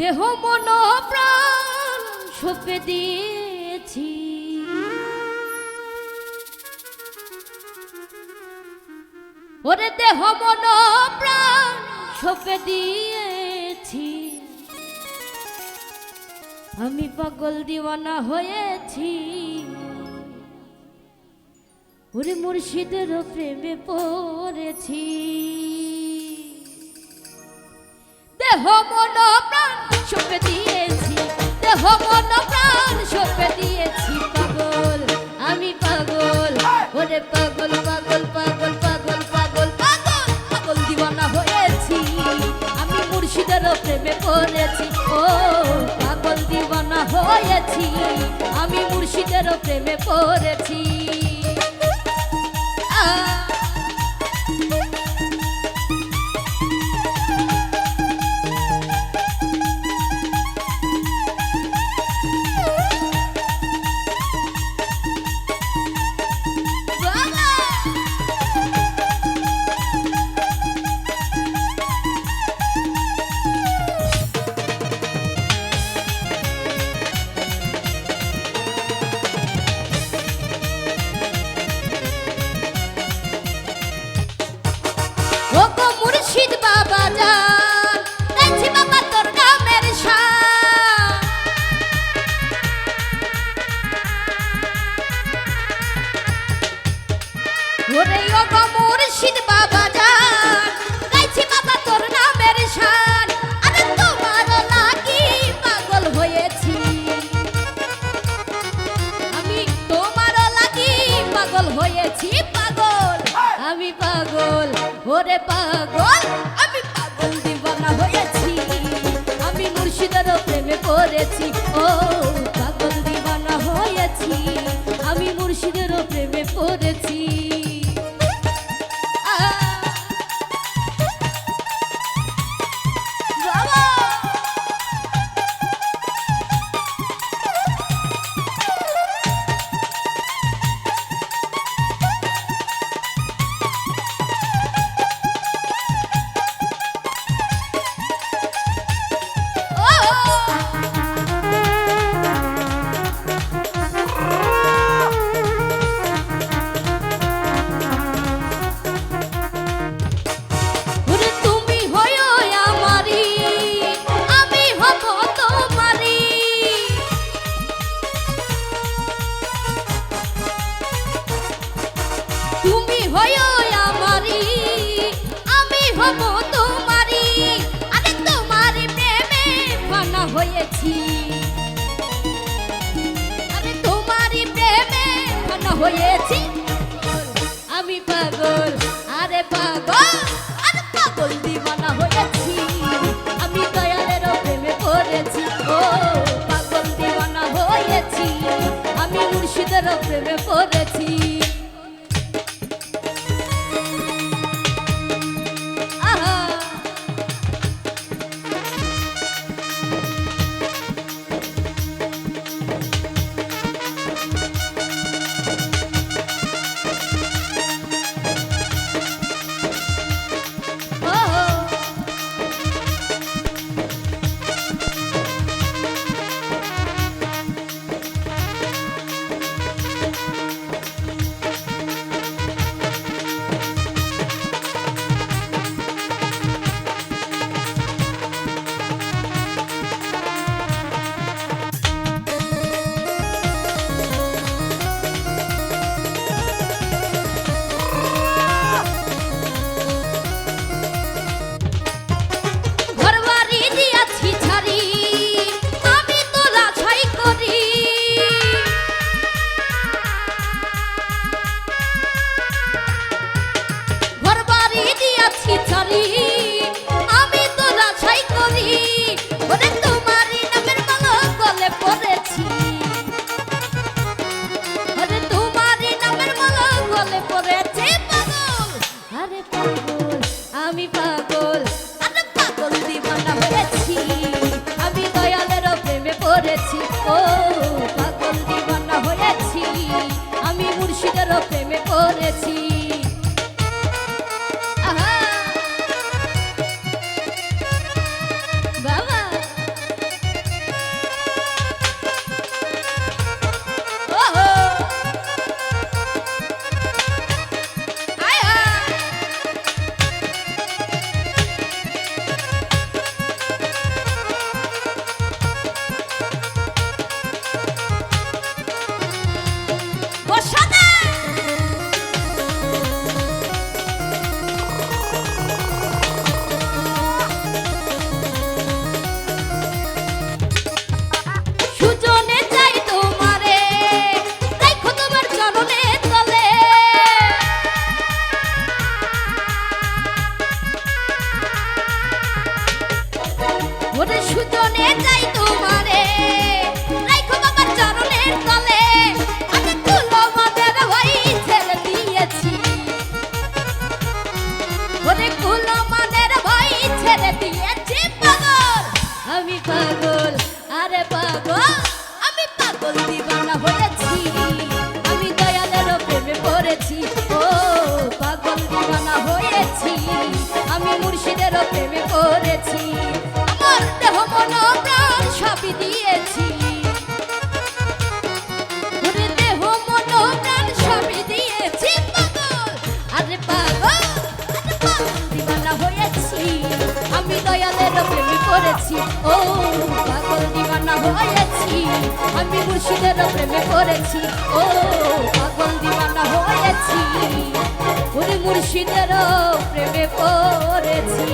দেহ মন প্রাণ সপে দিয়েছি। ওরে দেহ মন প্রাণ সপে দিয়েছি। আমি পাগল দিওয়ানা হয়েছি। ওরে মুর্শিদের প্রেমে পড়েছি। দেহ মন প্রাণ সপে দিয়েছি। দেহ, মন, প্রাণ সপে দিয়েছি। পাগল, আমি পাগল। ওরে পাগল পাগল পাগল পাগল পাগল পাগল পাগল দিওয়ানা হয়েছি। আমি মুর্শিদের প্রেমে পড়েছি। ও, পাগল দিওয়ানা হয়েছি। আমি মুর্শিদের প্রেমে পড়েছি। হব তোমারি আরে তোমার হয়েছি। আরে তোমারই প্রেমে ফানা হয়েছি। আমি পাগল, আরে পাগল আরে পাগল দিবানা হয়েছি। আমি দয়ালের প্রেমে পড়েছি, ও পাগল দিবানা হয়েছি। আমি মুর্শিদের প্রেমে পড়েছি। unity. ওরে ভাই ছেড়ে পাগল। আমি পাগল, আরে পাগল, আমি পাগল দিবানা হয়েছি। আমি দয়ালের প্রেমে পড়েছি ও পাগল দিবানা হয়েছি। আমি মুর্শিদের প্রেমে পড়েছি দেহ মন প্রাণ দিয়েছি। দেহ মন প্রাণ সবই দিয়েছি। পাগল আরে পাগল আরে পাগল দিবানা হয়েছি। আমি প্রেমে পড়েছি ও পাগল দিবানা হয়েছি। আমি মুর্শিদের প্রেমে পড়েছি ও পাগল দিবানা হয়েছি। মুর্শিদের প্রেমে পড়েছি।